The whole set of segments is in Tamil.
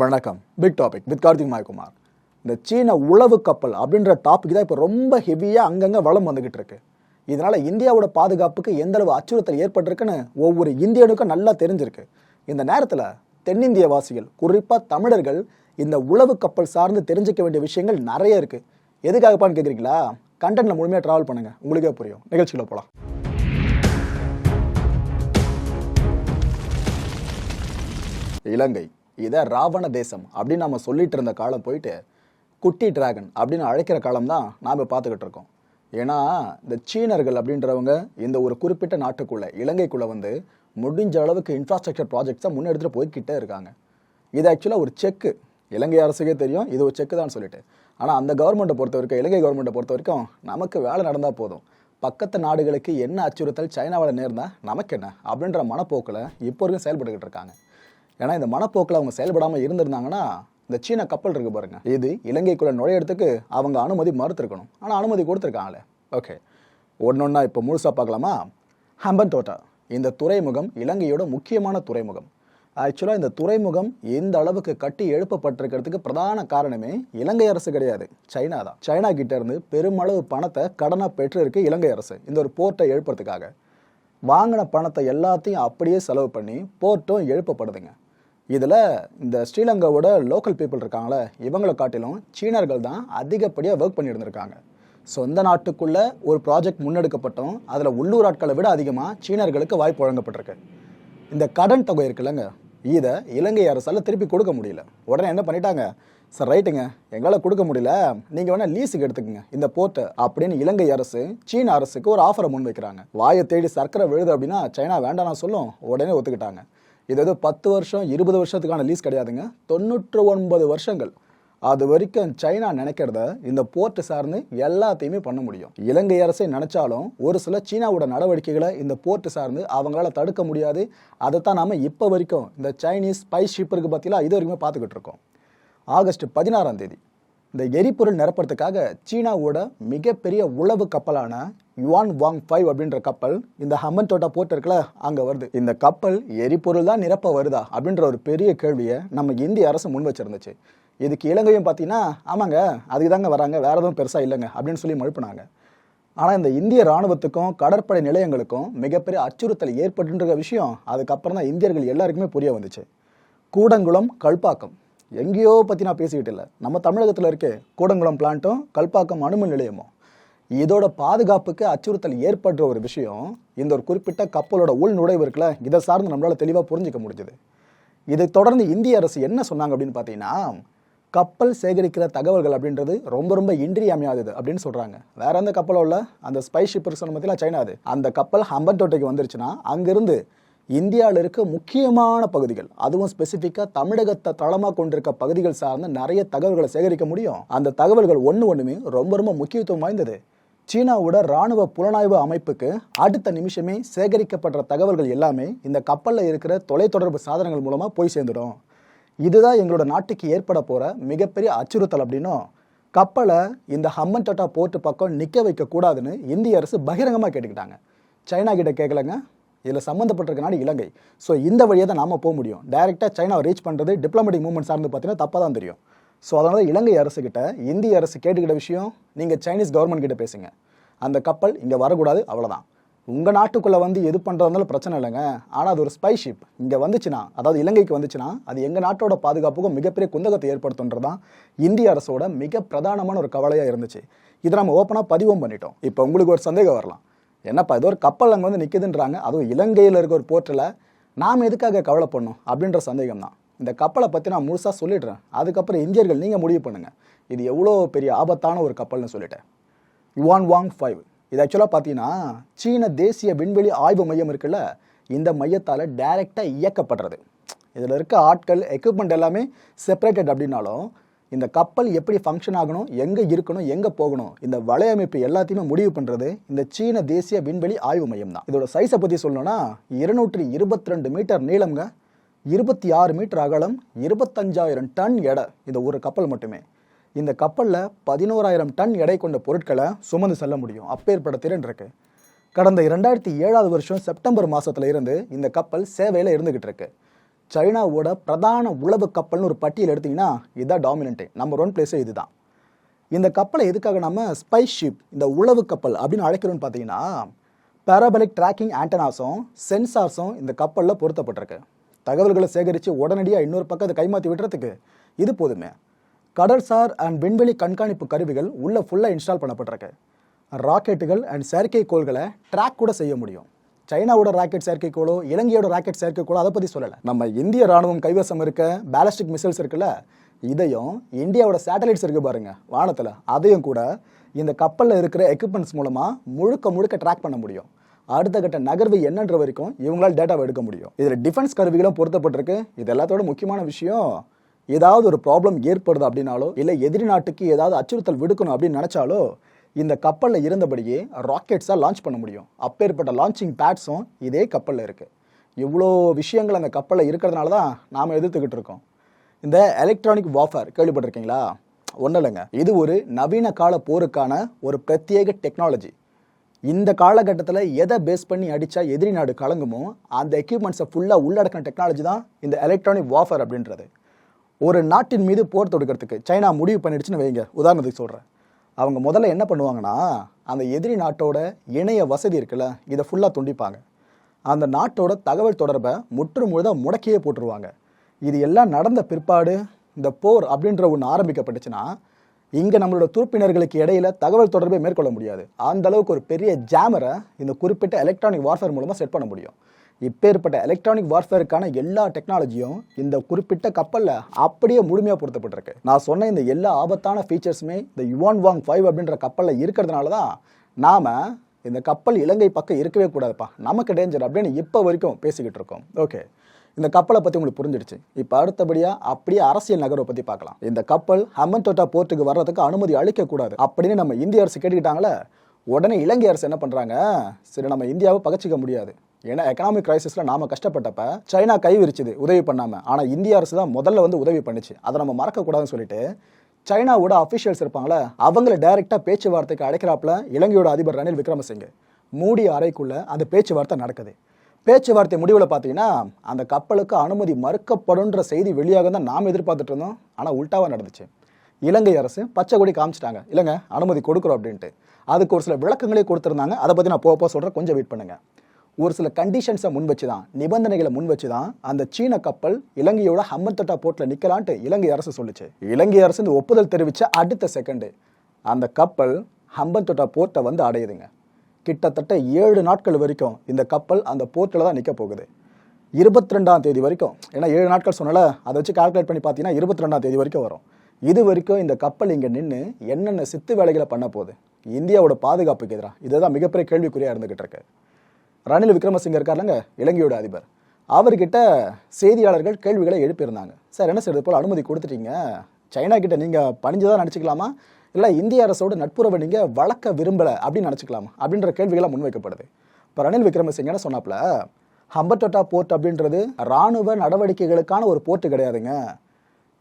வணக்கம். Big topic with Karthik Mayakumar. இந்த சீன உளவு கப்பல் அப்படின்ற டாபிக் தான் இப்போ ரொம்ப ஹெவியாக அங்கங்கே வளம் வந்துக்கிட்டு இருக்கு. இதனால் இந்தியாவோட பாதுகாப்புக்கு எந்த அளவு அச்சுறுத்தல் ஏற்பட்டிருக்குன்னு ஒவ்வொரு இந்தியனுக்கும் நல்லா தெரிஞ்சிருக்கு. இந்த நேரத்தில் தென்னிந்திய வாசிகள் குறிப்பாக தமிழர்கள் இந்த உளவு கப்பல் சார்ந்து தெரிஞ்சுக்க வேண்டிய விஷயங்கள் நிறைய இருக்குது எதுக்காகப்பான்னு கேட்குறீங்களா கண்டென்ட்டில் முழுமையாக ட்ராவல் பண்ணுங்கள் உங்களுக்கே புரியும். நிகழ்ச்சியில் போகலாம் இலங்கை. இதை ராவண தேசம் அப்படின்னு நம்ம சொல்லிட்டு இருந்த காலம் போயிட்டு குட்டி டிராகன் அப்படின்னு அழைக்கிற காலம் தான் நாம் பார்த்துக்கிட்டு இருக்கோம். ஏன்னா இந்த சீனர்கள் அப்படின்றவங்க இந்த ஒரு குறிப்பிட்ட நாட்டுக்குள்ளே இலங்கைக்குள்ளே வந்து முடிஞ்ச அளவுக்கு இன்ஃப்ராஸ்ட்ரக்சர் ப்ராஜெக்ட்ஸை முன்னெடுத்துட்டு போய்கிட்டே இருக்காங்க. இது ஆக்சுவலாக ஒரு செக்கு இலங்கை அரசுக்கே தெரியும் இது ஒரு செக்கு தான் சொல்லிட்டு. ஆனால் அந்த கவர்மெண்ட்டை பொறுத்த வரைக்கும் இலங்கை கவர்மெண்ட்டை பொறுத்த வரைக்கும் நமக்கு வேலை நடந்தால் போதும். பக்கத்து நாடுகளுக்கு என்ன அச்சுறுத்தல் சைனாவில் நேர்ந்தால் நமக்கு என்ன அப்படின்ற மனப்போக்கில் இப்போ வரைக்கும் செயல்பட்டுக்கிட்டு இருக்காங்க. ஏன்னா இந்த மனப்போக்கில் அவங்க செயல்படாமல் இருந்திருந்தாங்கன்னா இந்த சீன கப்பல் இருக்கு பாருங்க. இது இலங்கைக்குள்ள நுழையிறதுக்கு அவங்க அனுமதி மறுத்திருக்கணும். ஆனால் அனுமதி கொடுத்துருக்காங்களே. ஓகே. ஒன்னொன்னா இப்போ முழுசாக பார்க்கலாமா? ஹம்பன் தோட்டா. இந்த துறைமுகம் இலங்கையோட முக்கியமான துறைமுகம். ஆக்சுவலாக இந்த துறைமுகம் இந்த அளவுக்கு கட்டி எழுப்பப்பட்டிருக்கிறதுக்கு பிரதான காரணமே இலங்கை அரசு கிடையாது. சைனா தான். சைனா கிட்டேருந்து பெருமளவு பணத்தை கடனாக பெற்றிருக்கு இலங்கை அரசு. இந்த ஒரு போர்ட்டை எழுப்புறதுக்காக. வாங்கின பணத்தை எல்லாத்தையும் அப்படியே செலவு பண்ணி போர்ட்டும் எழுப்பப்படுதுங்க. இதில் இந்த ஸ்ரீலங்காவோட லோக்கல் பீப்புள் இருக்காங்களே இவங்களை காட்டிலும் சீனர்கள் தான் அதிகப்படியாக ஒர்க் பண்ணி இருந்திருக்காங்க சொந்த நாட்டுக்குள்ளே ஒரு ப்ராஜெக்ட் முன்னெடுக்கப்பட்டோம் அதில் உள்ளூர் ஆட்களை விட அதிகமாக சீனர்களுக்கு வாய்ப்பு வழங்கப்பட்டிருக்கு. இந்த கடன் தொகை இருக்குல்லங்க இதை இலங்கை அரசால் திருப்பி கொடுக்க முடியல. உடனே என்ன பண்ணிட்டாங்க சார் ரைட்டுங்க எங்களால் கொடுக்க முடியல. நீங்கள் வேணால் லீஸுக்கு எடுத்துக்கங்க. இந்த போர்ட்டை அப்படின்னு இலங்கை அரசு சீன அரசுக்கு ஒரு ஆஃபரை முன்வைக்கிறாங்க. வாயை தேடி சர்க்கரை விழுது அப்படின்னா சைனா வேண்டாம் சொல்லும். உடனே ஒத்துக்கிட்டாங்க. இது ஏதோ பத்து வருஷம் இருபது வருஷத்துக்கான லீஸ் கிடையாதுங்க. தொண்ணூற்று ஒன்பது வருஷங்கள். அது வரைக்கும் சைனா நினைக்கிறத இந்த போர்ட் சார்ந்து எல்லாத்தையுமே பண்ண முடியும். இலங்கை அரசை நினைச்சாலும் ஒரு சில சீனாவோட நடவடிக்கைகளை இந்த போர்ட் சார்ந்து அவங்களால தடுக்க முடியாது. அதைத்தான் நாம இப்போ வரைக்கும் இந்த சைனீஸ் ஸ்பை ஷிப்பருக்கு பற்றிலாம் இது வரைக்குமே பார்த்துக்கிட்டு இருக்கோம். ஆகஸ்ட் பதினாறாம் தேதி. இந்த எரிபொருள் நிரப்புறதுக்காக சீனாவோட மிகப்பெரிய உளவு கப்பலான யுவான் வாங் ஃபைவ் அப்படின்ற கப்பல் இந்த ஹம்மன் தோட்டா போர்ட் இருக்குல்ல அங்கே வருது. இந்த கப்பல் எரிபொருள் தான் நிரப்ப வருதா அப்படின்ற ஒரு பெரிய கேள்வியை நம்ம இந்திய அரசு முன் வச்சிருந்துச்சு. இதுக்கு இலங்கையும் பார்த்தீங்கன்னா ஆமாங்க அதுக்கு தாங்க வராங்க வேற எதுவும் பெருசாக இல்லைங்க அப்படின்னு சொல்லி மழுப்பினாங்க. ஆனால் இந்த இந்திய ராணுவத்துக்கும் கடற்படை நிலையங்களுக்கும் மிகப்பெரிய அச்சுறுத்தல் ஏற்பட்டுன்ற விஷயம் அதுக்கப்புறம் தான் இந்தியர்கள் எல்லாருக்குமே புரிய வந்துச்சு. கூடங்குளம் கல்பாக்கம். எங்கேயோ பற்றி நான் பேசிக்கிட்டு இல்லை. நம்ம தமிழகத்தில் இருக்கே கூடங்குளம் பிளான்ட்டும் கல்பாக்கம் அணுமின் நிலையமும். இதோட பாதுகாப்புக்கு அச்சுறுத்தல் ஏற்படுற ஒரு விஷயம் இந்த ஒரு குறிப்பிட்ட கப்பலோட உள் நுழைவு இருக்குல்ல இதை சார்ந்து நம்மளால் தெளிவாக புரிஞ்சிக்க முடிஞ்சுது. இதை தொடர்ந்து இந்திய அரசு என்ன சொன்னாங்க அப்படின்னு பார்த்தீங்கன்னா கப்பல் சேகரிக்கிற தகவல்கள் அப்படின்றது ரொம்ப ரொம்ப இன்றியமையாதது அப்படின்னு சொல்கிறாங்க வேற எந்த கப்பலும் உள்ள அந்த ஸ்பை ஷிப் சொன்ன சைனா அது. அந்த கப்பல் ஹம்பன்தோட்டைக்கு வந்துருச்சுன்னா அங்கேருந்து இந்தியாவில் இருக்க முக்கியமான பகுதிகள் அதுவும் ஸ்பெசிஃபிக்காக தமிழகத்தை தளமாக கொண்டிருக்க பகுதிகள் சார்ந்து நிறைய தகவல்களை சேகரிக்க முடியும். அந்த தகவல்கள் ஒன்று ஒன்றுமே ரொம்ப ரொம்ப முக்கியத்துவம் வாய்ந்தது. சீனாவோட ராணுவ புலனாய்வு அமைப்புக்கு அடுத்த நிமிஷமே சேகரிக்கப்படுற தகவல்கள் எல்லாமே இந்த கப்பலில் இருக்கிற தொலைத்தொடர்பு சாதனங்கள் மூலமாக போய் சேர்ந்துடும். இதுதான் எங்களோட நாட்டுக்கு ஏற்பட போகிற மிகப்பெரிய அச்சுறுத்தல் அப்படின்னும் கப்பலை இந்த ஹம்மன் டாட்டா போர்ட்டு பக்கம் நிற்க வைக்கக்கூடாதுன்னு இந்திய அரசு பகிரங்கமாக கேட்டுக்கிட்டாங்க. சைனா கிட்ட கேட்கலங்க இதில் சம்மந்தப்பட்டிருக்க நாடு இலங்கை. ஸோ இந்த வழியை தான் நாம் போக முடியும். டைரெக்டாக சைனாவை ரீச் பண்ணுறது டிப்ளமேட்டிக் மூவ்மெண்ட் சார்ந்து பார்த்தீங்கன்னா தப்பாக தான் தெரியும். ஸோ அதனால இலங்கை அரசுக்கிட்ட இந்திய அரசு கேட்டுக்கிட்ட விஷயம் நீங்கள் சைனீஸ் கவர்மெண்ட் கிட்ட பேசுங்க. அந்த கப்பல் இங்கே வரக்கூடாது அவ்வளோதான் உங்கள் நாட்டுக்குள்ளே வந்து எது பண்ணுறதுனால பிரச்சனை இல்லைங்க. ஆனால் அது ஒரு ஸ்பை ஷிப் இங்கே வந்துச்சுன்னா அதாவது இலங்கைக்கு வந்துச்சுன்னா அது எங்கள் நாட்டோட பாதுகாப்புக்கும் மிகப்பெரிய குந்தகத்தை ஏற்படுத்துன்றது தான் இந்திய அரசோட மிக பிரதானமான ஒரு கவலையாக இருந்துச்சு. இதை நம்ம ஓப்பனாக பதிவும் பண்ணிட்டோம். இப்போ உங்களுக்கு ஒரு சந்தேகம் வரலாம். என்னப்பா ஏதோ ஒரு கப்பல் அங்கே வந்து நிற்குதுன்றாங்க அதுவும் இலங்கையில் இருக்க ஒரு போர்ட்டில். நாம் எதுக்காக கவலை பண்ணோம் அப்படின்ற சந்தேகம் தான் இந்த கப்பலை பற்றி நான் முழுசாக சொல்லிடுறேன். அதுக்கப்புறம் இந்தியர்கள் நீங்கள் முடிவு பண்ணுங்கள் இது எவ்வளோ பெரிய ஆபத்தான ஒரு கப்பல்னு சொல்லிட்டேன் யுவான் வாங் ஃபைவ் இது ஆக்சுவலாக பார்த்தீங்கன்னா சீன தேசிய விண்வெளி ஆய்வு மையம் இருக்குல்ல இந்த மையத்தால் டைரெக்டாக இயக்கப்படுறது. இதில் இருக்க ஆட்கள் எக்யூப்மெண்ட் எல்லாமே செப்பரேட்டட் அப்படின்னாலும் இந்த கப்பல் எப்படி ஃபங்க்ஷன் ஆகணும் எங்கே இருக்கணும் எங்கே போகணும் இந்த வலையமைப்பு எல்லாத்தையுமே முடிவு பண்ணுறது இந்த சீன தேசிய விண்வெளி ஆய்வு மையம் தான். இதோட சைஸை பற்றி சொல்லணும்னா இருநூற்றி இருபத்தி ரெண்டு மீட்டர் நீளம்ங்க இருபத்தி ஆறு மீட்டர் அகலம் இருபத்தஞ்சாயிரம் டன் எடை இந்த ஒரு கப்பல் மட்டுமே. இந்த கப்பலில் பதினோராயிரம் டன் எடை கொண்ட பொருட்களை சுமந்து செல்ல முடியும். அப்பேற்பட திறன் இருக்கு. கடந்த இரண்டாயிரத்தி ஏழாவது வருஷம் செப்டம்பர் மாதத்துல இருந்து இந்த கப்பல் சேவையில் இருந்துகிட்டு இருக்குது சைனாவோட பிரதான உளவு கப்பல்னு ஒரு பட்டியல் எடுத்தீங்கன்னா இதுதான் டாமினண்ட்டு நம்பர் ஒன் பிளேஸே இதுதான். இந்த கப்பலை எதுக்காக நம்ம ஸ்பை ஷிப் இந்த உளவு கப்பல் அப்படின்னு அழைக்கிறோம்னு பார்த்தீங்கன்னா பேராபலிக் ட்ராக்கிங் ஆண்டனாஸும் சென்சார்ஸும் இந்த கப்பலில் பொருத்தப்பட்டிருக்கு. தகவல்களை சேகரித்து உடனடியாக இன்னொரு பக்கம் அதை கைமாற்றி விடுறதுக்கு இது போதுமே. கடல்சார் அண்ட் விண்வெளி கண்காணிப்பு கருவிகள் உள்ளே ஃபுல்லாக இன்ஸ்டால் பண்ணப்பட்டிருக்கு. ராக்கெட்டுகள் அண்ட் செயற்கைக்கோள்களை ட்ராக் கூட செய்ய முடியும். சைனாவோட ராக்கெட் செயற்கைக்கோளோ இலங்கையோட ராக்கெட் செயற்கைக்கோளோ அதை பற்றி சொல்லலை. நம்ம இந்திய ராணுவம் கைவசம் இருக்க பேலஸ்டிக் மிசைல்ஸ் இருக்குல்ல இதையும் இந்தியாவோட சேட்டலைட்ஸ் இருக்கு பாருங்க வானத்தில். அதையும் கூட இந்த கப்பலில் இருக்கிற எக்யூப்மெண்ட்ஸ் மூலமாக முழுக்க முழுக்க ட்ராக் பண்ண முடியும். அடுத்த கட்ட நகர்வு என்னன்ற வரைக்கும் இவங்களால் டேட்டாவை எடுக்க முடியும். இதில் டிஃபென்ஸ் கருவிகளும் பொருத்தப்பட்டிருக்கு. இது எல்லாத்தோட முக்கியமான விஷயம். ஏதாவது ஒரு ப்ராப்ளம் ஏற்படுது அப்படின்னாலோ இல்லை எதிரி நாட்டுக்கு ஏதாவது அச்சுறுத்தல் விடுக்கணும் அப்படின்னு நினச்சாலோ இந்த கப்பலில் இருந்தபடியே ராக்கெட்ஸாக லான்ச் பண்ண முடியும். அப்பேற்பட்ட லான்ச்சிங் பேட்ஸும் இதே கப்பலில் இருக்குது இவ்வளோ விஷயங்கள் அந்த கப்பலில் இருக்கிறதுனால தான் நாம் எதிர்த்துக்கிட்டு இருக்கோம். இந்த எலக்ட்ரானிக் வாஃபர் கேள்விப்பட்டிருக்கீங்களா? ஒன்றும் இல்லைங்க. இது ஒரு நவீன கால போருக்கான ஒரு பிரத்யேக டெக்னாலஜி இந்த காலகட்டத்தில் எதை பேஸ் பண்ணி அடித்தா எதிரி நாடு கலங்குமோ அந்த எக்யூப்மெண்ட்ஸை ஃபுல்லாக உள்ளடக்கின டெக்னாலஜி தான் இந்த எலக்ட்ரானிக் வாஃபர் அப்படின்றது. ஒரு நாட்டின் மீது போர் தொடுக்கிறதுக்கு சைனா முடிவு பண்ணிடுச்சுன்னு வைங்க. உதாரணத்துக்கு சொல்கிறேன் அவங்க முதல்ல என்ன பண்ணுவாங்கன்னா அந்த எதிரி நாட்டோட இணைய வசதி இருக்குல்ல இதை ஃபுல்லாக துண்டிப்பாங்க. அந்த நாட்டோட தகவல் தொடர்பை முற்று முழுதாக முடக்கியே போட்டுருவாங்க. இது எல்லாம் நடந்த பிற்பாடு இந்த போர் அப்படின்ற ஒன்று ஆரம்பிக்கப்பட்டுச்சுன்னா இங்கே நம்மளோட துருப்பினர்களுக்கு இடையில தகவல் தொடர்பை மேற்கொள்ள முடியாது. அந்த அளவுக்கு ஒரு பெரிய ஜாமரை இந்த குறிப்பிட்ட எலக்ட்ரானிக் வார்ஃபேர் மூலமாக செட் பண்ண முடியும். இப்பேற்பட்ட எலக்ட்ரானிக் வார்ஃபேருக்கான எல்லா டெக்னாலஜியும் இந்த குறிப்பிட்ட கப்பலில் அப்படியே முழுமையாக பொருத்தப்பட்டிருக்கு. நான் சொன்ன இந்த எல்லா ஆபத்தான ஃபீச்சர்ஸுமே இந்த யுவான் வாங் ஃபைவ் அப்படின்ற கப்பலில் இருக்கிறதுனால தான் நாம் இந்த கப்பல் இலங்கை பக்கம் இருக்கவே கூடாதுப்பா. நமக்கு டேஞ்சர் அப்படின்னு இப்போ வரைக்கும் பேசிக்கிட்டு இருக்கோம். ஓகே இந்த கப்பலை பற்றி உங்களுக்கு புரிஞ்சிடுச்சு. இப்போ அடுத்தபடியாக அப்படியே அரசியல் நகரை பற்றி பார்க்கலாம். இந்த கப்பல் ஹம்மன்தோட்டா போர்ட்டுக்கு tota வர்றதுக்கு அனுமதி அளிக்கக்கூடாது. அப்படின்னு நம்ம இந்திய அரசு கேட்டுக்கிட்டாங்களே உடனே இலங்கை அரசு என்ன பண்ணுறாங்க சரி நம்ம இந்தியாவை பகச்சிக்க முடியாது. ஏன்னா எக்கனாமிக் கிரைசிஸில் நாம கஷ்டப்பட்டப்ப சைனா கை விரிச்சுது உதவி பண்ணாமல் ஆனால் இந்திய அரசு தான் முதல்ல வந்து உதவி பண்ணுச்சு. அதை நம்ம மறக்கக்கூடாதுன்னு சொல்லிட்டு சைனாவோட அஃபிஷியல்ஸ் இருப்பாங்களே அவங்கள டைரெக்டாக பேச்சுவார்த்தைக்கு அழைக்கிறாப்புல இலங்கையோட அதிபர் ரணில் விக்ரமசிங்கே. மூடிய அறைக்குள்ளே அந்த பேச்சுவார்த்தை நடக்குது. பேச்சுவார்த்தை முடிவில் பார்த்தீங்கன்னா அந்த கப்பலுக்கு அனுமதி மறுக்கப்படுன்ற செய்தி வெளியாக தான் நாம் எதிர்பார்த்துட்டு இருந்தோம். ஆனால் உல்ட்டாவாக நடந்துச்சு. இலங்கை அரசு பச்சை கொடி காமிச்சிட்டாங்க. இல்லைங்க அனுமதி கொடுக்குறோம் அப்படின்ட்டு. அதுக்கு ஒரு சில விளக்கங்களே கொடுத்துருந்தாங்க. அதை பற்றி நான் போக போக சொல்கிறேன் கொஞ்சம் வெயிட் பண்ணுங்கள் ஒரு சில கண்டிஷன்ஸை முன் வச்சு தான் நிபந்தனைகளை முன் வச்சு தான் அந்த சீன கப்பல் இலங்கையோட ஹம்மத்தட்டா போர்ட்டில் நிற்கலான்ட்டு இலங்கை அரசு சொல்லுச்சு. இலங்கை அரசு இந்த ஒப்புதல் தெரிவித்த அடுத்த செகண்டு அந்த கப்பல் ஹம்பன்தொட்டா போர்ட்டை வந்து அடையுதுங்க கிட்டத்தட்ட ஏழு நாட்கள் வரைக்கும் இந்த கப்பல் அந்த போர்ட்டில் தான் நிற்க போகுது. இருபத்தி ரெண்டாம் தேதி வரைக்கும் ஏன்னா ஏழு நாட்கள் சொன்னால அதை வச்சு கால்குலேட் பண்ணி பார்த்தீங்கன்னா இருபத்தி ரெண்டாம் தேதி வரைக்கும் வரும். இது வரைக்கும் இந்த கப்பல் இங்கே நின்று என்னென்ன சித்து வேலைகளை பண்ண போகுது? இந்தியாவோட பாதுகாப்புக்கு எதிராக இதுதான் மிகப்பெரிய கேள்விக்குறியாக இருந்துகிட்டு இருக்கு. ரணில் விக்ரமசிங்க இருக்காருலங்க இலங்கையோட அதிபர். அவர்கிட்ட செய்தியாளர்கள் கேள்விகளை எழுப்பியிருந்தாங்க. சார் என்ன செய்யறது போல் அனுமதி கொடுத்துட்டீங்க? சைனா கிட்ட நீங்கள் பணிஞ்சதாக நினச்சிக்கலாமா? இல்லை இந்திய அரசோட நட்புறவை நீங்கள் வளர்க்க விரும்பலை அப்படின்னு நினச்சிக்கலாமா? அப்படின்ற கேள்விகளாக முன்வைக்கப்படுது. இப்போ ரணில் விக்ரமசிங்கன்னு சொன்னாப்ல சொன்னாப்புல? போர்ட் அப்படின்றது ராணுவ நடவடிக்கைகளுக்கான ஒரு போர்ட்டு கிடையாதுங்க.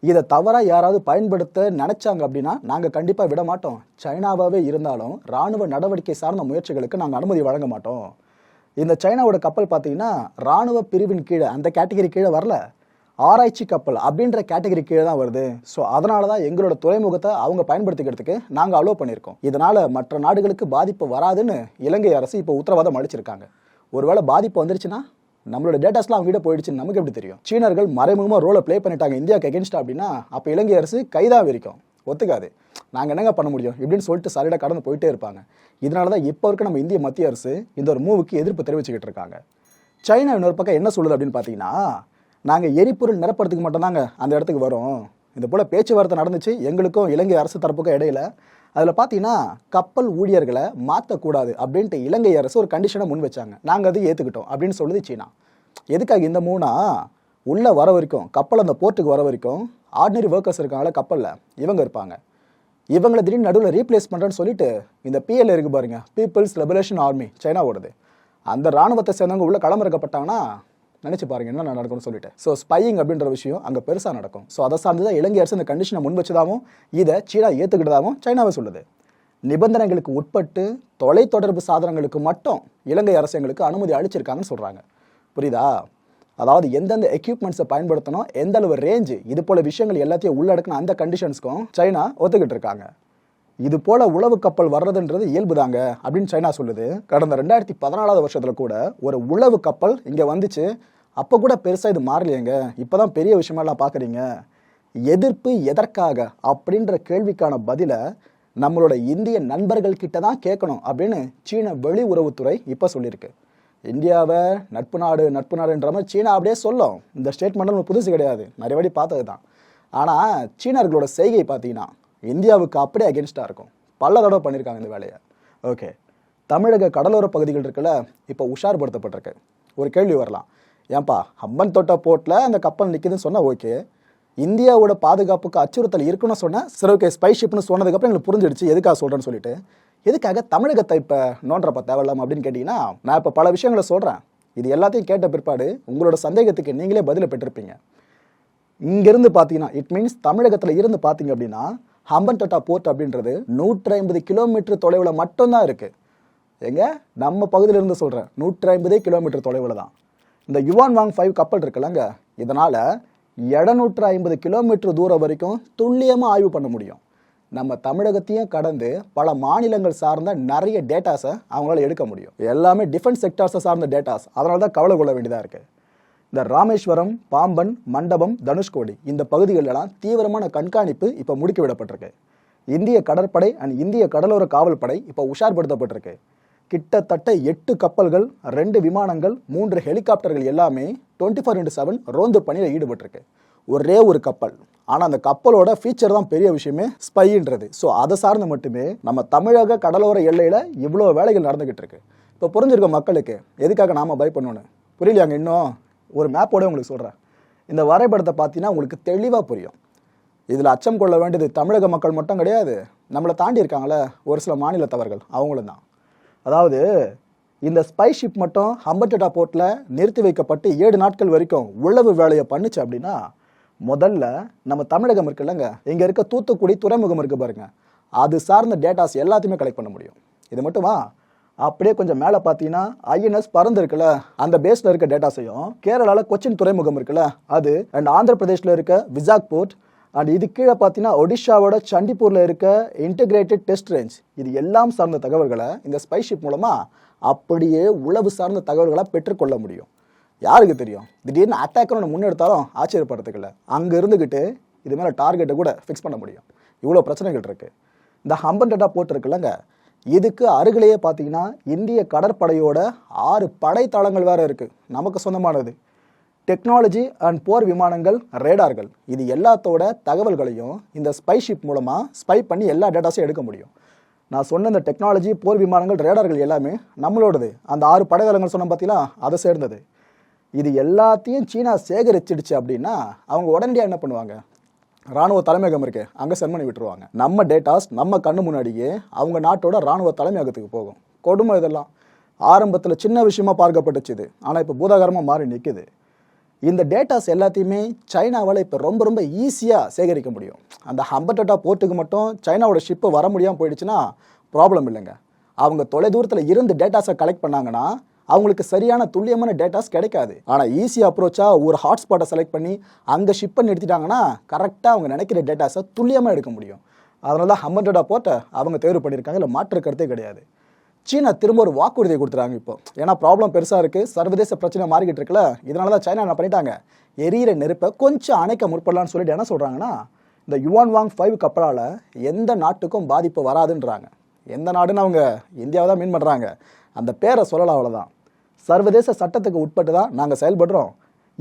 இதை தவறாக யாராவது பயன்படுத்த நினச்சாங்க அப்படின்னா நாங்கள் கண்டிப்பாக விட மாட்டோம் சைனாவாகவே இருந்தாலும் ராணுவ நடவடிக்கை சார்ந்த முயற்சிகளுக்கு நாங்கள் அனுமதி வழங்க மாட்டோம். இந்த சைனாவோட கப்பல் பார்த்தீங்கன்னா ராணுவ பிரிவின் கீழே அந்த கேட்டகரி கீழே வரல. ஆராய்ச்சி கப்பல் அப்படின்ற கேட்டகரி கீழே தான் வருது. ஸோ அதனால தான் எங்களோட துறைமுகத்தை அவங்க பயன்படுத்திக்கிறதுக்கு நாங்கள் அலோவ் பண்ணியிருக்கோம். இதனால் மற்ற நாடுகளுக்கு பாதிப்பு வராதுன்னு இலங்கை அரசு இப்போ உத்தரவாதம் அளிச்சிருக்காங்க. ஒருவேளை பாதிப்பு வந்துருச்சுன்னா நம்மளோட டேட்டாஸ்லாம் அவங்க கிட்ட போயிடுச்சுன்னு நமக்கு எப்படி தெரியும்? சீனர்கள் மறைமுகமாக ரோலை ப்ளே பண்ணிட்டாங்க இந்தியாவுக்கு எகென்ஸ்டா அப்படின்னா அப்போ இலங்கை அரசு கைதான் விரிக்கும். ஒத்துக்காது. நாங்கள் என்னங்க பண்ண முடியும்? இப்படின்னு சொல்லிட்டு சரியாக கடந்து போயிட்டே இருப்பாங்க. இதனால தான் இப்போ வரைக்கும் நம்ம இந்திய மத்திய அரசு இந்த ஒரு மூவுக்கு எதிர்ப்பு தெரிவிச்சுக்கிட்டு இருக்காங்க. சைனா இன்னொரு பக்கம் என்ன சொல்லுது அப்படின்னு பார்த்தீங்கன்னா நாங்கள் எரிபொருள் நிரப்புறதுக்கு மட்டும்தாங்க அந்த இடத்துக்கு வரோம். இந்த போல் பேச்சுவார்த்தை நடந்துச்சு. எங்களுக்கும் இலங்கை அரசு தரப்புக்கும் இடையில. அதில் பார்த்தீங்கன்னா கப்பல் ஊழியர்களை மாற்றக்கூடாது அப்படின்ட்டு இலங்கை அரசு ஒரு கண்டிஷனை முன் வச்சாங்க. நாங்கள் அதை ஏற்றுக்கிட்டோம் அப்படின்னு சொல்லுது சீனா. எதுக்காக இந்த மூணா உள்ளே வர வரைக்கும் கப்பல் அந்த போர்ட்டுக்கு வர வரைக்கும் ஆர்டினரி ஒர்க்கர்ஸ் இருக்காங்களே கப்பலில் இவங்க இருப்பாங்க. இவங்களை திடீர்னு நடுவில் ரீப்ளேஸ் பண்ணுறேன்னு சொல்லிட்டு இந்த பிஎல் இருக்கு பாருங்க பீப்புள்ஸ் லிபரேஷன் ஆர்மி சைனாவோடது. அந்த ராணுவத்தை சேர்ந்தவங்க உள்ள களமிறக்கப்பட்டாங்கன்னா நினச்சி பாருங்க என்ன நடக்கும்னு சொல்லிட்டு. ஸோ ஸ்பையிங் அப்படின்ற விஷயம் அங்கே பெருசாக நடக்கும். ஸோ அதை சார்ந்து தான் இலங்கை அரசு இந்த கண்டிஷனை முன் வச்சதாகவும் இதை சீனா ஏற்றுக்கிட்டதாகவும் சைனாவை சொல்லுது. நிபந்தனைகளுக்கு உட்பட்டு தொலைத்தொடர்பு சாதனங்களுக்கு மட்டும் இலங்கை அரசு எங்களுக்கு அனுமதி அளிச்சிருக்காங்கன்னு சொல்கிறாங்க புரியுதா? அதாவது எந்தெந்த எக்யூப்மெண்ட்ஸை பயன்படுத்தணும் எந்த அளவு ரேஞ்சு இது போல விஷயங்கள் எல்லாத்தையும் உள்ளடக்கின அந்த கண்டிஷன்ஸ்க்கும் சைனா ஒத்துக்கிட்டு இருக்காங்க இது போல உளவு கப்பல் வர்றதுன்றது இயல்புதாங்க அப்படின்னு சைனா சொல்லுது. கடந்த ரெண்டாயிரத்தி பதினாலாவது வருஷத்துல கூட ஒரு உளவு கப்பல் இங்க வந்துச்சு. அப்போ கூட பெருசா இது மாறலையேங்க. இப்பதான் பெரிய விஷயமெல்லாம் பாக்குறீங்க. எதிர்ப்பு எதற்காக அப்படின்ற கேள்விக்கான பதில நம்மளோட இந்திய நண்பர்கள் கிட்ட தான் கேட்கணும் அப்படின்னு சீன வெளியுறவுத்துறை இப்போ சொல்லியிருக்கு. இந்தியாவை நட்பு நாடு நட்பு நாடுன்ற மாதிரி சீனா அப்படியே சொல்லும். இந்த ஸ்டேட்மெண்ட் நம்ம புதுசு கிடையாது. நிறைய வாட்டி பார்த்தது தான் ஆனால் சீனர்களோட செய்கை பார்த்தீங்கன்னா இந்தியாவுக்கு அப்படியே அகேன்ஸ்டாக இருக்கும். பல தடவை பண்ணியிருக்காங்க இந்த வேலையை. ஓகே தமிழக கடலோர பகுதிகள் இருக்குல்ல இப்போ உஷார்படுத்தப்பட்டிருக்கு. ஒரு கேள்வி வரலாம். ஏன்பா அம்மன் தொட்ட போட்டில் அந்த கப்பல் நிற்கிதுன்னு சொன்னால் ஓகே இந்தியாவோட பாதுகாப்புக்கு அச்சுறுத்தல் இருக்குன்னு சொன்ன சரி ஓகே ஸ்பை சொன்னதுக்கப்புறம் எங்களுக்கு புரிஞ்சிடுச்சு எதுக்காக சொல்கிறேன்னு சொல்லிட்டு. எதுக்காக தமிழகத்தை இப்போ நோன்றப்ப தேவையில்லாம அப்படின்னு கேட்டிங்கன்னா நான் இப்போ பல விஷயங்களை சொல்கிறேன் இது எல்லாத்தையும் கேட்ட பிற்பாடு உங்களோட சந்தேகத்துக்கு நீங்களே பதில் பெற்றிருப்பீங்க. இங்கிருந்து பார்த்தீங்கன்னா இட் மீன்ஸ் தமிழகத்தில் இருந்து பார்த்தீங்க அப்படின்னா ஹம்பன்டோட்டா போர்ட் அப்படின்றது நூற்றி ஐம்பது கிலோமீட்டர் தொலைவில் மட்டும்தான் இருக்குது எங்க? நம்ம பகுதியிலிருந்து சொல்கிறேன் நூற்றி ஐம்பதே கிலோமீட்டர் தொலைவில் தான். இந்த யுவான் வாங் ஃபைவ் கப்பல் இருக்குல்லங்க. இதனால் எழுநூற்று ஐம்பது கிலோமீட்டர் தூரம் வரைக்கும் துல்லியமாக ஆய்வு பண்ண முடியும். நம்ம தமிழகத்தையும் கடந்து பல மாநிலங்கள் சார்ந்த நிறைய டேட்டாஸை அவங்களால எடுக்க முடியும். எல்லாமே டிஃபென்ஸ் செக்டார்ஸை சார்ந்த டேட்டாஸ் அதனால தான் கவலை கொள்ள வேண்டியதாக இருக்குது இந்த ராமேஸ்வரம் பாம்பன் மண்டபம் தனுஷ்கோடி இந்த பகுதிகளெல்லாம் தீவிரமான கண்காணிப்பு இப்போ முடுக்கி விடப்பட்டிருக்கு. இந்திய கடற்படை அண்ட் இந்திய கடலோர காவல் படை இப்போ உஷார்படுத்தப்பட்டிருக்கு. கிட்டத்தட்ட எட்டு கப்பல்கள் ரெண்டு விமானங்கள் மூன்று ஹெலிகாப்டர்கள் எல்லாமே டுவெண்ட்டி ஃபோர் இன்ட்டு செவன் ரோந்து பணியில் ஈடுபட்டிருக்கு. ஒரே ஒரு கப்பல். ஆனால் அந்த கப்பலோட ஃபீச்சர் தான் பெரிய விஷயமே ஸ்பைன்றது ஸோ அதை சார்ந்து மட்டுமே நம்ம தமிழக கடலோர எல்லையில் இவ்வளோ வேலைகள் நடந்துக்கிட்டு இருக்கு. இப்போ புரிஞ்சிருக்க மக்களுக்கு. எதுக்காக நாம் பை பண்ணணும் புரியலையாங்க இன்னும்? ஒரு மேப்போட உங்களுக்கு சொல்கிறேன் இந்த வரைபடத்தை பார்த்தீங்கன்னா உங்களுக்கு தெளிவாக புரியும். இதில் அச்சம் கொள்ள வேண்டியது தமிழக மக்கள் மட்டும் கிடையாது. நம்மளை தாண்டி இருக்காங்களே ஒரு சில மாநிலத்தவர்கள். அவங்களும் தான். அதாவது இந்த ஸ்பை ஷிப் மட்டும் ஹம்பர்டா போர்ட்டில் நிறுத்தி வைக்கப்பட்டு ஏழு நாட்கள் வரைக்கும் உழவு வேலையை பண்ணுச்சு அப்படின்னா முதல்ல நம்ம தமிழகம் இருக்குல்லங்க இங்கே இருக்க தூத்துக்குடி துறைமுகம் இருக்கு பாருங்க. அது சார்ந்த டேட்டாஸ் எல்லாத்தையுமே கலெக்ட் பண்ண முடியும். இது மட்டுமா அப்படியே கொஞ்சம் மேலே பார்த்தீங்கன்னா ஐஎன்எஸ் பறந்து இருக்குல்ல. அந்த பேஸில் இருக்க டேட்டாஸையும் கேரளாவில் கொச்சின் துறைமுகம் இருக்குல்ல. அது அண்ட் ஆந்திர பிரதேஷ்ல இருக்க விசாக் போர்ட் அண்ட் இது கீழே பார்த்தீங்கன்னா ஒடிஷாவோட சண்டிப்பூரில் இருக்க இன்டிகிரேட்டட் டெஸ்ட் ரேஞ்ச் இது எல்லாம் சார்ந்த தகவல்களை இந்த ஸ்பைஷிப் மூலமாக அப்படியே உளவு சார்ந்த தகவல்களை பெற்றுக்கொள்ள முடியும். யாருக்கு தெரியும்? திடீர்னு அட்டாக்னு ஒன்று முன்னெடுத்தாலும் ஆச்சரியப்படுறதுக்கு இல்லை அங்கே இருந்துக்கிட்டு இது மேலே டார்கெட்டை கூட ஃபிக்ஸ் பண்ண முடியும். இவ்வளோ பிரச்சனைகள் இருக்குது இந்த ஹம்பன் டேட்டா போட்டிருக்குல்லங்க. இதுக்கு அருகிலேயே பார்த்தீங்கன்னா இந்திய கடற்படையோட ஆறு படைத்தளங்கள் வேற இருக்குது நமக்கு சொந்தமானது. டெக்னாலஜி அண்ட் போர் விமானங்கள் ரேடார்கள் இது எல்லாத்தோட தகவல்களையும் இந்த ஸ்பை ஷிப் மூலமாக ஸ்பை பண்ணி எல்லா டேட்டாஸையும் எடுக்க முடியும். நான் சொன்ன இந்த டெக்னாலஜி போர் விமானங்கள் ரேடார்கள் எல்லாமே நம்மளோடது. அந்த ஆறு படைத்தளங்கள் சொன்ன பார்த்தீங்களா அதை சேர்ந்தது. இது எல்லாத்தையும் சீனா சேகரிச்சிடுச்சு அப்படின்னா அவங்க உடனடியாக என்ன பண்ணுவாங்க? ராணுவ தலைமையகம் இருக்கு அங்கே சென்ட் பண்ணி விட்டுருவாங்க. நம்ம டேட்டாஸ் நம்ம கண்ணு முன்னாடியே அவங்க நாட்டோட ராணுவ தலைமையகத்துக்கு போகும். கொடுமை இதெல்லாம். ஆரம்பத்தில் சின்ன விஷயமா பார்க்கப்பட்டுச்சுது ஆனால் இப்போ பூதாகரமாக மாறி நிற்குது இந்த டேட்டாஸ் எல்லாத்தையுமே சைனாவால் இப்போ ரொம்ப ரொம்ப ஈஸியாக சேகரிக்க முடியும். அந்த ஹம்பட்டட்டா போர்ட்டுக்கு மட்டும் சைனாவோட ஷிப்பு வர முடியாமல் போயிடுச்சுன்னா ப்ராப்ளம் இல்லைங்க. அவங்க தொலைதூரத்தில் இருந்து டேட்டாஸை கலெக்ட் பண்ணாங்கன்னா அவங்களுக்கு சரியான துல்லியமான டேட்டாஸ் கிடைக்காது. ஆனால் ஈஸி அப்ரோச்சாக ஒரு ஹாட்ஸ்பாட்டை செலக்ட் பண்ணி அங்கே ஷிப்பை எடுத்துட்டாங்கன்னா கரெக்டாக அவங்க நினைக்கிற டேட்டாஸை துல்லியமாக எடுக்க முடியும். அதனால தான் ஹம்பட்டட்டா போட்டை அவங்க தேர்வு பண்ணியிருக்காங்க. இல்லை மாற்று கருத்தே கிடையாது. சீனா திரும்ப ஒரு வாக்குறுதியை கொடுத்துறாங்க இப்போ. ஏன்னா ப்ராப்ளம் பெருசாக இருக்குது சர்வதேச பிரச்சனை மாறிக்கிட்டு இருக்குல்ல. இதனால தான் சைனா என்ன பண்ணிட்டாங்க? எரியிற நெருப்பை கொஞ்சம் அணைக்க முற்படலான்னு சொல்லிட்டு என்ன சொல்கிறாங்கன்னா இந்த யுவான் வாங் ஃபைவ் கப்பலால் எந்த நாட்டுக்கும் பாதிப்பு வராதுன்றாங்க. எந்த நாடுன்னு அவங்க இந்தியாவை தான் மீன் பண்ணுறாங்க அந்த பேரை சொல்லலாம் அவ்வளோதான் சர்வதேச சட்டத்துக்கு உட்பட்டு தான் நாங்கள் செயல்படுறோம்.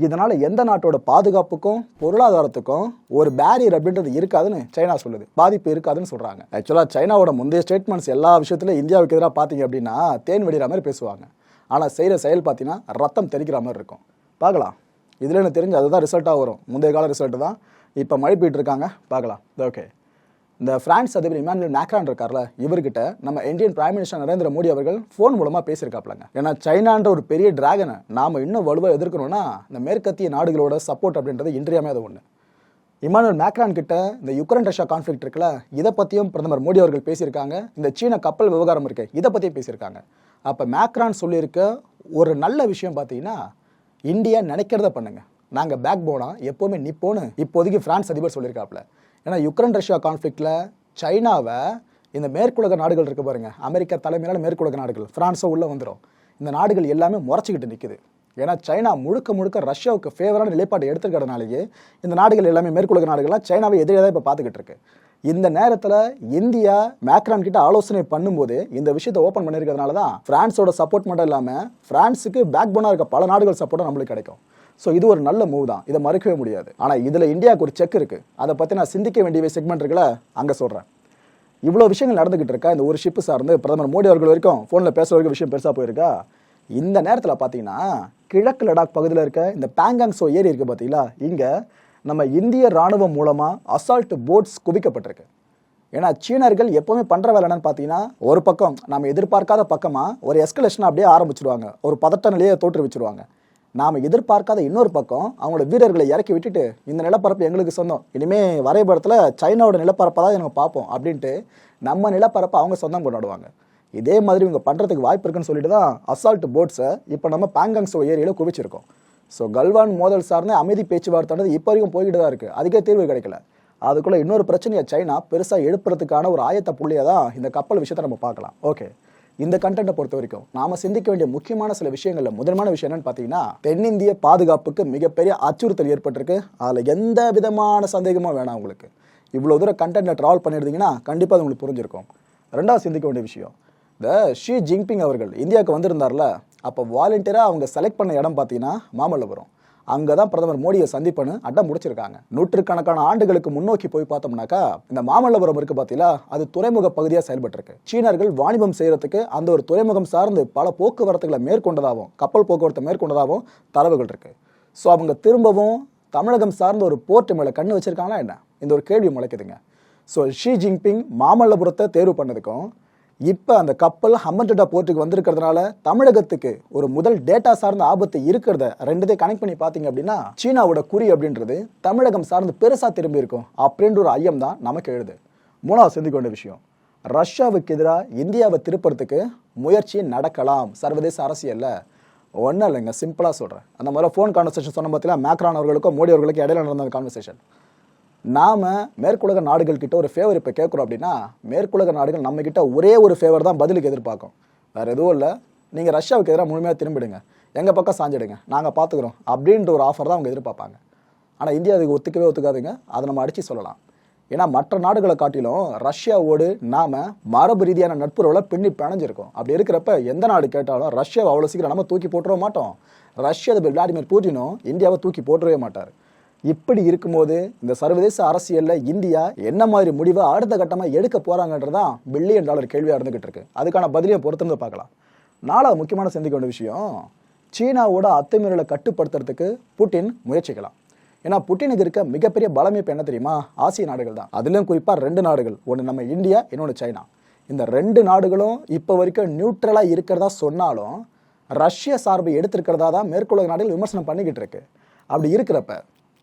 இதனால் எந்த நாட்டோட பாதுகாப்புக்கும் பொருளாதாரத்துக்கும் ஒரு பேரியர் அப்படின்றது இருக்காதுன்னு சைனா சொல்லுது. பாதிப்பு இருக்காதுன்னு சொல்கிறாங்க ஆக்சுவலாக சைனாவோட முந்தைய ஸ்டேட்மெண்ட்ஸ் எல்லா விஷயத்துலையும் இந்தியாவுக்கு எதிராக பார்த்தீங்க அப்படின்னா தேன் வெடிகிற மாதிரி பேசுவாங்க. ஆனால் செய்கிற செயல் பார்த்தீங்கன்னா ரத்தம் தெளிக்கிற மாதிரி இருக்கும். பார்க்கலாம். இதில் எனக்கு தெரிஞ்சு அதுதான் ரிசல்ட்டாக வரும். முந்தைய கால ரிசல்ட்டு தான். இப்போ மழை போயிட்டு இருக்காங்க. பார்க்கலாம். ஓகே இந்த பிரான்ஸ் அதிபர் இமானுவேல் மேக்ரான் இருக்கார்ல இவர்கிட்ட நம்ம Indian prime minister Narendra Modi அவர்கள் ஃபோன் மூலமாக பேசியிருக்காப்லங்க ஏன்னா சைனான்ற ஒரு பெரிய டிராகனை நாம் இன்னும் வலுவாக எதிர்க்கணும்னா இந்த மேற்கத்திய நாடுகளோட சப்போர்ட் அப்படின்றது இன்றியமையாத ஒன்று இமானுவல் மேக்ரான் கிட்ட இந்த யுக்ரைன் ரஷ்யா கான்ஃப்ளிக்ட் இருக்குல்ல இதை பற்றியும் பிரதமர் மோடி அவர்கள் பேசியிருக்காங்க. இந்த சீன கப்பல் விவகாரம் இருக்கு இதை பற்றியும் பேசியிருக்காங்க. அப்போ மேக்ரான் சொல்லியிருக்க ஒரு நல்ல விஷயம் பார்த்தீங்கன்னா இந்தியா நினைக்கிறத பண்ணுங்க. நாங்கள் பேக் போனால் எப்போவுமே நிப்போன்னு இப்போதைக்கு பிரான்ஸ் அதிபர் சொல்லியிருக்காப்ல ஏன்னா யுக்ரைன் ரஷ்யா கான்ஃப்ளிக்டில் சைனாவை இந்த மேற்குலக நாடுகள் இருக்குது பாருங்கள் அமெரிக்கா தலைமையிலான மேற்குலக நாடுகள். பிரான்ஸோ உள்ளே வந்துடும் இந்த நாடுகள் எல்லாமே முறைச்சிக்கிட்டு நிற்குது ஏன்னா சைனா முழுக்க முழுக்க ரஷ்யாவுக்கு ஃபேவரான நிலைப்பாட்டை எடுத்துக்கிறதுனாலேயே இந்த நாடுகள் எல்லாமே மேற்குலக நாடுகள்லாம் சைனாவை எதிரே தான் இப்போ பார்த்துக்கிட்டு இருக்கு. இந்த நேரத்தில் இந்தியா மேக்ரான் கிட்ட ஆலோசனை பண்ணும்போது இந்த விஷயத்தை ஓப்பன் பண்ணியிருக்கிறதுனால தான் ஃப்ரான்ஸோட சப்போர்ட் மட்டும் இல்லாமல் ஃப்ரான்ஸுக்கு பேக் போனாக இருக்க பல நாடுகள் சப்போர்ட்டும் நம்மளுக்கு கிடைக்கும். ஸோ இது ஒரு நல்ல மூவ் தான். இதை மறுக்கவே முடியாது. ஆனால் இதில் இந்தியாவுக்கு ஒரு செக் இருக்குது அதை பற்றி நான் சிந்திக்க வேண்டிய செக்மெண்ட் இருக்குல்ல அங்கே சொல்கிறேன் இவ்வளோ விஷயங்கள் நடந்துகிட்டு இருக்கா? இந்த ஒரு ஷிப்பு சார்ந்து பிரதமர் மோடி அவர்கள் வரைக்கும் ஃபோனில் பேசுகிற வரைக்கும் விஷயம் பெருசாக போயிருக்கா? இந்த நேரத்தில் பார்த்தீங்கன்னா கிழக்கு லடாக் பகுதியில் இருக்க இந்த பேங்காங்ஸோ ஏரி இருக்கு பார்த்தீங்களா இங்கே நம்ம இந்திய ராணுவம் மூலமாக அசால்ட் போட்ஸ் குவிக்கப்பட்டிருக்கு. ஏன்னா சீனர்கள் எப்போவுமே பண்ணுற வேலை என்னன்னு பார்த்தீங்கன்னா ஒரு பக்கம் நம்ம எதிர்பார்க்காத பக்கமாக ஒரு எஸ்கலேஷன் அப்படியே ஆரம்பிச்சிருவாங்க. ஒரு பதட்ட நிலையை தோற்றுவிச்சிருவாங்க. நாம் எதிர்பார்க்காத இன்னொரு பக்கம் அவங்களோட வீரர்களை இறக்கி விட்டுட்டு இந்த நிலப்பரப்பு எங்களுக்கு சொந்தம். இனிமே வரைபடத்தில் சைனாவோட நிலப்பரப்பை தான் எனக்கு பார்ப்போம் அப்படின்ட்டு நம்ம நிலப்பரப்பை அவங்க சொந்தம் கொண்டாடுவாங்க. இதே மாதிரி இவங்க பண்ணுறதுக்கு வாய்ப்பு இருக்குன்னு சொல்லிட்டு தான் அசால்ட் போட்ஸை இப்போ நம்ம பேங்காங்ஸோ ஏரியாவில் குவிச்சிருக்கோம். ஸோ கல்வான் மோதல் சார்ந்த அமைதி பேச்சுவார்த்தைன்றது இப்போ வரைக்கும் போய்கிட்டு தான் இருக்குது அதுக்கே தீர்வு கிடைக்கல. அதுக்குள்ள இன்னொரு பிரச்சனையை சைனா பெருசாக எழுப்புறதுக்கான ஒரு ஆயத்த புள்ளியை தான் இந்த கப்பல் விஷயத்தை நம்ம பார்க்கலாம். ஓகே இந்த கண்டென்ட்டை பொறுத்த வரைக்கும் நாம சிந்திக்க வேண்டிய முக்கியமான சில விஷயங்களில் முதன்மான விஷயம் என்னன்னு பார்த்தீங்கன்னா தென்னிந்திய பாதுகாப்புக்கு மிகப்பெரிய அச்சுறுத்தல் ஏற்பட்டிருக்கு. அதில் எந்த விதமான சந்தேகமும் வேணாம் உங்களுக்கு. இவ்வளோ தூரம் கண்டென்ட்டை ட்ராவல் பண்ணியிருந்தீங்கன்னா கண்டிப்பாக அது உங்களுக்கு புரிஞ்சிருக்கும். ரெண்டாவது சிந்திக்க வேண்டிய விஷயம் இந்த ஷி ஜின்பிங் அவர்கள் இந்தியாவுக்கு வந்திருந்தார்ல அப்போ வாலண்டியராக அவங்க செலக்ட் பண்ண இடம் பார்த்தீங்கன்னா மாமல்லபுரம். அங்கே தான் பிரதமர் மோடியை சந்திப்புன்னு அட்டம் முடிச்சிருக்காங்க. நூற்றுக்கணக்கான ஆண்டுகளுக்கு முன்னோக்கி போய் பார்த்தோம்னாக்கா இந்த மாமல்லபுரம் இருக்கு பார்த்தீங்களா அது துறைமுக பகுதியாக செயல்பட்டிருக்கு. சீனர்கள் வாணிபம் செய்யறதுக்கு அந்த ஒரு துறைமுகம் சார்ந்து பல போக்குவரத்துகளை மேற்கொண்டதாகவும் கப்பல் போக்குவரத்தை மேற்கொண்டதாகவும் தரவுகள் இருக்கு. ஸோ அவங்க திரும்பவும் தமிழகம் சார்ந்த ஒரு போர்ட் மேலே கண்ணு வச்சிருக்காங்களா என்ன? இந்த ஒரு கேள்வி முளைக்குதுங்க. ஸோ ஷி ஜின்பிங் மாமல்லபுரத்தை தேர்வு பண்ணதுக்கும் இப்போ அந்த கப்பல் ஹம்மன்டா போர்ட்டுக்கு வந்திருக்கிறதுனால தமிழகத்துக்கு ஒரு முதல் டேட்டா சார்ந்த ஆபத்து இருக்கிறத ரெண்டுத்தையும் கனெக்ட் பண்ணி பார்த்தீங்க அப்படின்னா சீனாவோட குறி அப்படின்றது தமிழகம் சார்ந்து பெருசாக திரும்பி இருக்கும் அப்படின்ற ஒரு ஐயம் தான் நமக்கு எழுது. மூணாவது சிந்திக்க வேண்டிய விஷயம் ரஷ்யாவுக்கு எதிராக இந்தியாவை திருப்புறதுக்கு முயற்சி நடக்கலாம். சர்வதேச அரசியலில் ஒன்றும் இல்லைங்க சிம்பிளாக சொல்கிறேன் அந்த மாதிரி ஃபோன் கான்வர்சேஷன் சொன்ன பார்த்தீங்கன்னா மேக்ரான் அவர்களுக்கும் மோடி அவர்களுக்கும் இடையில நடந்த கான்வர்சேஷன் நாம மேற்குலக நாடுகள் கிட்ட ஒரு ஃபேவர் இப்போ கேட்குறோம் அப்படின்னா மேற்குலக நாடுகள் நம்ம கிட்ட ஒரே ஒரு ஃபேவர் தான் பதிலுக்கு எதிர்பார்க்கும். வேற எதுவும் இல்லை. நீங்கள் ரஷ்யாவுக்கு எதிராக முழுமையாக திரும்பிடுங்க. எங்கள் பக்கம் சாஞ்சிடுங்க. நாங்கள் பார்த்துக்குறோம் அப்படின்ற ஒரு ஆஃபர் தான் அவங்க எதிர்பார்ப்பாங்க. ஆனால் இந்தியா அதுக்கு ஒத்துக்கவே ஒத்துக்காதுங்க. அதை நம்ம அடிச்சு சொல்லலாம். ஏன்னா மற்ற நாடுகளை காட்டிலும் ரஷ்யாவோடு நாம மரபு ரீதியான நட்புறவுல பின்னி பிணைஞ்சிருக்கோம். அப்படி இருக்கிறப்ப எந்த நாடு கேட்டாலும் ரஷ்யாவை அவ்வளோ சீக்கிரம் நம்ம தூக்கி போட்டுற மாட்டோம். ரஷ்யா அதிபர் விளாடிமிர் புட்டினும் இந்தியாவை தூக்கி போட்டுறவே மாட்டார். இப்படி இருக்கும்போது இந்த சர்வதேச அரசியல்ல இந்தியா என்ன மாதிரி முடிவை அடுத்த கட்டமா எடுக்க போறாங்கன்றதான் பில்லியன் டாலர் கேள்வியா இருந்துகிட்டு இருக்கு. அதுக்கான பதிலையும் பொறுத்திருந்து பார்க்கலாம். நாலாவது முக்கியமான சிந்திக்க வேண்டிய விஷயம் சீனாவோட அத்துமீறலை கட்டுப்படுத்துறதுக்கு புட்டின் முயற்சிக்கலாம். ஏன்னா புட்டினுக்கு இருக்க மிகப்பெரிய பலமைப்பு இப்போ என்ன தெரியுமா? ஆசிய நாடுகள் தான். அதுலயும் குறிப்பா ரெண்டு நாடுகள். ஒன்று நம்ம இந்தியா இன்னொன்று சைனா. இந்த ரெண்டு நாடுகளும் இப்போ வரைக்கும் நியூட்ரலாக இருக்கிறதா சொன்னாலும் ரஷ்ய சார்பை எடுத்திருக்கிறதா தான் மேற்குலக நாடுகள் விமர்சனம் பண்ணிக்கிட்டு இருக்கு. அப்படி இருக்கிறப்ப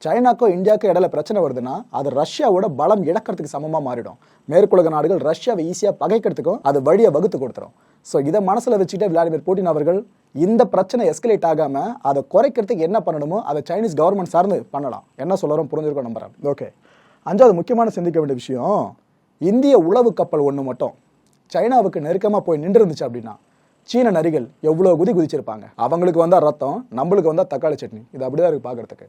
சைனாக்கோ இந்தியாவுக்கோ இடையில பிரச்சனை வருதுன்னா அது ரஷ்யாவோட பலம் இழக்கிறதுக்கு சமமா மாறிடும். மேற்குலக நாடுகள் ரஷ்யாவை ஈஸியா பகைக்கிறதுக்கும் அது வழியை வகுத்து கொடுத்துரும். ஸோ இதை மனசுல வச்சுட்டு விளாடிமிர் புட்டின் அவர்கள் இந்த பிரச்சனை எஸ்கலேட் ஆகாம அதை குறைக்கிறதுக்கு என்ன பண்ணணுமோ அதை சைனீஸ் கவர்மெண்ட் சார்ந்து பண்ணலாம். என்ன சொல்லறோம் புரிஞ்சிருக்கோம் நம்புறேன் ஓகே அஞ்சாவது முக்கியமான சிந்திக்க வேண்டிய விஷயம் இந்திய உளவு கப்பல் ஒன்று மட்டும். சைனாவுக்கு நெருக்கமாக போய் நின்று இருந்துச்சு அப்படின்னா சீன நரிகள் எவ்வளோ குதி குதிச்சிருப்பாங்க? அவங்களுக்கு வந்தால் ரத்தம் நம்மளுக்கு வந்தால் தக்காளி சட்னி. இது அப்படிதான் இருக்குது பார்க்கறதுக்கு